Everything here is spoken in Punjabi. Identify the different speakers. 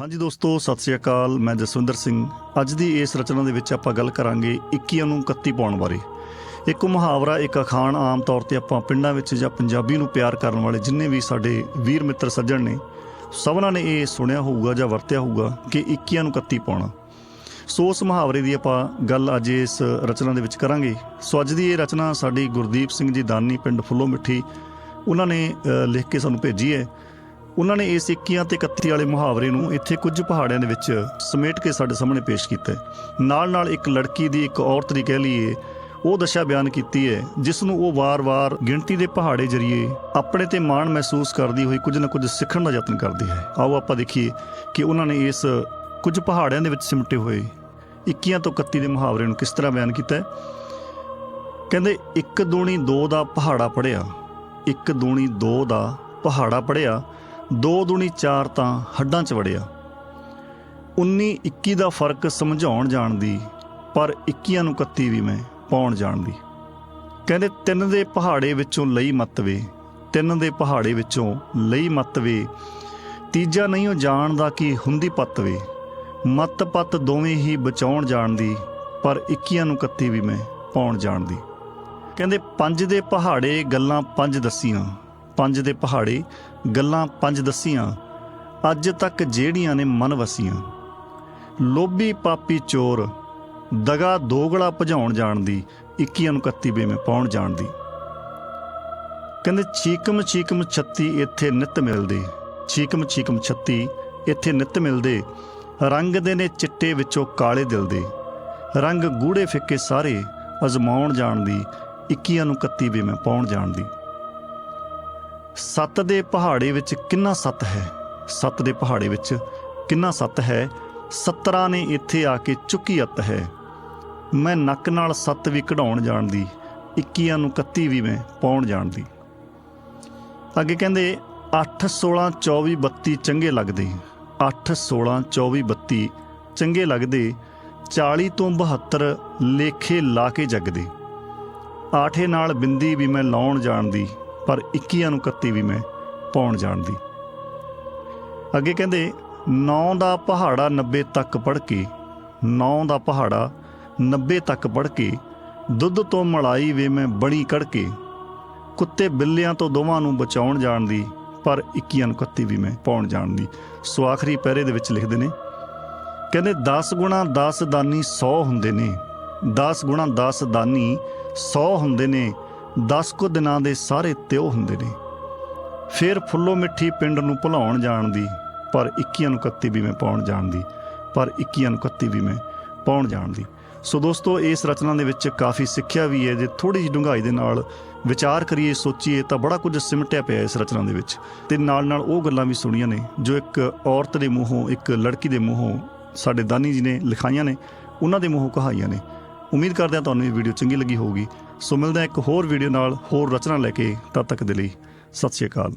Speaker 1: ਹਾਂਜੀ ਦੋਸਤੋ, ਸਤਿ ਸ਼੍ਰੀ ਅਕਾਲ। ਮੈਂ ਜਸਵਿੰਦਰ ਸਿੰਘ। ਅੱਜ ਦੀ ਇਸ ਰਚਨਾ ਦੇ ਵਿੱਚ ਆਪਾਂ ਗੱਲ ਕਰਾਂਗੇ 21 ਨੂੰ 31 ਪਾਉਣ ਬਾਰੇ। ਇੱਕ ਮੁਹਾਵਰਾ, ਇੱਕ ਅਖਾਣ ਆਮ ਤੌਰ ਤੇ ਆਪਾਂ ਪਿੰਡਾਂ ਵਿੱਚ ਜਾਂ ਪੰਜਾਬੀ ਨੂੰ ਪਿਆਰ ਕਰਨ ਵਾਲੇ ਜਿੰਨੇ ਵੀ ਸਾਡੇ ਵੀਰ ਮਿੱਤਰ ਸੱਜਣ ਨੇ, ਸਭਨਾਂ ਨੇ ਇਹ ਸੁਣਿਆ ਹੋਊਗਾ ਜਾਂ ਵਰਤਿਆ ਹੋਊਗਾ ਕਿ 21 ਨੂੰ 31 ਪਾਉਣਾ। ਸੋ ਉਸ ਮੁਹਾਵਰੇ ਦੀ ਆਪਾਂ ਗੱਲ ਅੱਜ ਇਸ ਰਚਨਾ ਦੇ ਵਿੱਚ ਕਰਾਂਗੇ। ਸੋ ਅੱਜ ਦੀ ਇਹ ਰਚਨਾ ਸਾਡੀ ਗੁਰਦੀਪ ਸਿੰਘ ਜੀ ਦਾਨੀ ਪਿੰਡ ਫੁੱਲੋ ਮਿੱਠੀ, ਉਹਨਾਂ ਨੇ ਲਿਖ ਕੇ ਸਾਨੂੰ ਭੇਜੀ ਹੈ। ਉਹਨਾਂ ਨੇ ਇਸ 21 ਤੇ 31 ਵਾਲੇ ਮੁਹਾਵਰੇ ਨੂੰ ਇੱਥੇ ਕੁਝ ਪਹਾੜਿਆਂ ਦੇ ਵਿੱਚ ਸਮੇਟ ਕੇ ਸਾਡੇ ਸਾਹਮਣੇ ਪੇਸ਼ ਕੀਤਾ। ਨਾਲ ਨਾਲ ਇੱਕ ਲੜਕੀ ਦੀ ਇੱਕ ਔਰਤ ਦੀ ਕਹਿ ਲਈਏ, ਉਹ ਦਸ਼ਾ ਬਿਆਨ ਕੀਤੀ ਹੈ, ਜਿਸ ਨੂੰ ਉਹ ਵਾਰ-ਵਾਰ ਗਿਣਤੀ ਦੇ ਪਹਾੜੇ ਜਰੀਏ ਆਪਣੇ ਤੇ ਮਾਣ ਮਹਿਸੂਸ ਕਰਦੀ ਹੋਈ ਕੁਝ ਨਾ ਕੁਝ ਸਿੱਖਣ ਦਾ ਯਤਨ ਕਰਦੀ ਹੈ। ਆਓ ਆਪਾਂ ਦੇਖੀਏ ਕਿ ਉਹਨਾਂ ਨੇ ਇਸ ਕੁਝ ਪਹਾੜਿਆਂ ਦੇ ਵਿੱਚ ਸਿਮਟੇ ਹੋਏ 21 ਤੋਂ 31 ਦੇ ਮੁਹਾਵਰੇ ਨੂੰ ਕਿਸ ਤਰ੍ਹਾਂ ਬਿਆਨ ਕੀਤਾ ਹੈ? ਕਹਿੰਦੇ, ਇੱਕ ਦੂਣੀ ਦੋ ਦਾ ਪਹਾੜਾ ਪੜਿਆ ਇੱਕ ਦੂਣੀ ਦੋ ਦਾ ਪਹਾੜਾ ਪੜਿਆ ਦੋ ਦੁਣੀ 4 ਤਾਂ ਹੱਡਾਂ 'ਚ ਵੜਿਆ। 19 21 ਦਾ ਫ਼ਰਕ ਸਮਝਾਉਣ ਜਾਣ ਦੀ ਪਰ 21 ਨੂੰ 31 ਵੀ ਮੈਂ ਪਾਉਣ ਜਾਣਦੀ। ਕਹਿੰਦੇ, ਤਿੰਨ ਦੇ ਪਹਾੜੇ ਵਿੱਚੋਂ ਲਈ ਮਤਵੇ ਤਿੰਨ ਦੇ ਪਹਾੜੇ ਵਿੱਚੋਂ ਲਈ ਮਤਵੇ ਤੀਜਾ ਨਹੀਂ ਉਹ ਜਾਣਦਾ ਕਿ ਹੁੰਦੀ ਪਤਵੇ ਮੱਤ ਪੱਤ ਦੋਵੇਂ ਹੀ ਬਚਾਉਣ ਜਾਣ ਦੀ ਪਰ 21 ਨੂੰ 31 ਵੀ ਮੈਂ ਪਾਉਣ ਜਾਣਦੀ। ਕਹਿੰਦੇ, ਪੰਜ ਦੇ ਪਹਾੜੇ ਗੱਲਾਂ ਪੰਜ ਦੱਸੀਆਂ। ਪੰਜ ਦੇ ਪਹਾੜੇ, ਗੱਲਾਂ ਪੰਜ ਦੱਸੀਆਂ, ਅੱਜ ਤੱਕ ਜਿਹੜੀਆਂ ਨੇ ਮਨ ਵਸੀਆਂ। ਲੋਭੀ ਪਾਪੀ ਚੋਰ, ਦਗਾ ਦੋਗਲਾ ਭਜਾਉਣ ਜਾਣ ਦੀ 21 ਨੂੰ 31 ਵੇ ਮੈਂ ਪਾਉਣ ਜਾਣ ਕਹਿੰਦੇ, ਚੀਕਮ ਚੀਕਮ 36 ਇੱਥੇ ਨਿਤ ਮਿਲਦੇ, ਚੀਕਮ ਚੀਕਮ 36 ਇੱਥੇ ਨਿਤ ਮਿਲਦੇ, ਰੰਗ ਦੇ ਨੇ ਚਿੱਟੇ ਵਿੱਚੋਂ ਕਾਲੇ ਦਿਲ ਦੇ, ਰੰਗ ਗੂੜੇ ਫਿੱਕੇ ਸਾਰੇ, ਅਜ਼ਮਾਉਣ ਜਾਣ ਦੀ 21 ਨੂੰ 31 ਵੇ ਮੈਂ ਪਾਉਣ ਜਾਣਦੀ ਸੱਤ ਦੇ ਪਹਾੜੇ ਵਿੱਚ ਕਿੰਨਾ ਸੱਤ ਹੈ? ਸੱਤ ਦੇ ਪਹਾੜੇ ਵਿੱਚ ਕਿੰਨਾ ਸੱਤ ਹੈ? 17 ਨੇ ਇੱਥੇ ਆ ਕੇ ਚੁੱਕੀ ਅੱਤ ਹੈ। ਮੈਂ ਨੱਕ ਨਾਲ ਸੱਤ ਵੀ ਕਢਾਉਣ ਜਾਣ ਦੀ 21 ਨੂੰ 31 ਵੀ ਮੈਂ ਪਾਉਣ ਜਾਣਦੀ। ਅੱਗੇ ਕਹਿੰਦੇ 8 16 24 32 ਚੰਗੇ ਲੱਗਦੇ। 8 16 24 32 ਚੰਗੇ ਲੱਗਦੇ। 40 ਤੋਂ 72 ਲੇਖੇ ਲਾ ਕੇ ਜਗਦੇ। ਆਠੇ ਨਾਲ ਬਿੰਦੀ ਵੀ ਮੈਂ ਲਾਉਣ ਜਾਣਦੀ। ਪਰ 21 ਨੂੰ 31 ਵੀ ਮੈਂ ਪਾਉਣ ਜਾਣ ਦੀ। ਅੱਗੇ ਕਹਿੰਦੇ 9 ਦਾ ਪਹਾੜਾ 90 ਤੱਕ ਪੜ ਕੇ 9 ਦਾ ਪਹਾੜਾ 90 ਤੱਕ ਪੜ ਕੇ, ਦੁੱਧ ਤੋਂ ਮਲਾਈ ਵੇ ਮੈਂ ਬਣੀ ਕੜ ਕੇ, ਕੁੱਤੇ ਬਿੱਲਿਆਂ ਤੋਂ ਦੋਵਾਂ ਨੂੰ ਬਚਾਉਣ ਜਾਣ ਦੀ, ਪਰ 21 ਨੂੰ 31 ਵੀ ਮੈਂ ਪਾਉਣ ਜਾਣਦੀ ਸੋ ਆਖਰੀ ਪਹਿਰੇ ਦੇ ਵਿੱਚ ਲਿਖਦੇ ਨੇ, ਕਹਿੰਦੇ 10 ਗੁਣਾ 10 ਦਾਨੀ 100 ਹੁੰਦੇ ਨੇ 10 ਗੁਣਾ 10 ਦਾਨੀ 100 ਹੁੰਦੇ ਨੇ 10 ਕੁ ਦਿਨਾਂ ਦੇ ਸਾਰੇ ਤਿਉ ਹੁੰਦੇ ਨੇ। ਫਿਰ ਫੁੱਲੋ ਮਿੱਠੀ ਪਿੰਡ ਨੂੰ ਭੁਲਾਉਣ ਜਾਣ ਦੀ, ਪਰ 21 ਨੂੰ 31 ਵੀ ਮੈਂ ਪਾਉਣ ਜਾਣ ਦੀ, ਪਰ 21 ਨੂੰ 31 ਵੀ ਮੈਂ ਪਾਉਣ ਜਾਣ ਦੀ। ਸੋ ਦੋਸਤੋ, ਇਸ ਰਚਨਾ ਦੇ ਵਿੱਚ ਕਾਫੀ ਸਿੱਖਿਆ ਵੀ ਹੈ ਜੇ ਥੋੜੀ ਜਿਹੀ ਡੂੰਘਾਈ ਦੇ ਨਾਲ ਵਿਚਾਰ ਕਰੀਏ, ਸੋਚੀਏ, ਤਾਂ ਬੜਾ ਕੁਝ ਸਿਮਟਿਆ ਪਿਆ ਇਸ ਰਚਨਾ ਦੇ ਵਿੱਚ। ਤੇ ਨਾਲ ਨਾਲ ਉਹ ਗੱਲਾਂ ਵੀ ਸੁਣੀਆਂ ਨੇ, ਜੋ ਇੱਕ ਔਰਤ ਦੇ ਮੂੰਹੋਂ, ਇੱਕ ਲੜਕੀ ਦੇ ਮੂੰਹੋਂ ਸਾਡੇ ਦਾਨੀ ਜੀ ਨੇ ਲਿਖਾਈਆਂ ਨੇ, ਉਹਨਾਂ ਦੇ ਮੂੰਹੋਂ ਕਹਾਈਆਂ ਨੇ। ਉਮੀਦ ਕਰਦੇ ਹਾਂ ਤੁਹਾਨੂੰ ਇਹ ਵੀਡੀਓ ਚੰਗੀ ਲੱਗੀ ਹੋਊਗੀ। ਸੋ ਮਿਲਦੇ ਹਾਂ ਇੱਕ ਹੋਰ ਵੀਡੀਓ ਨਾਲ ਹੋਰ ਰਚਨਾ ਲੈ ਕੇ ਤਦ ਤੱਕ ਦੇ ਲਈ ਸਤਿ ਸ਼੍ਰੀ ਅਕਾਲ।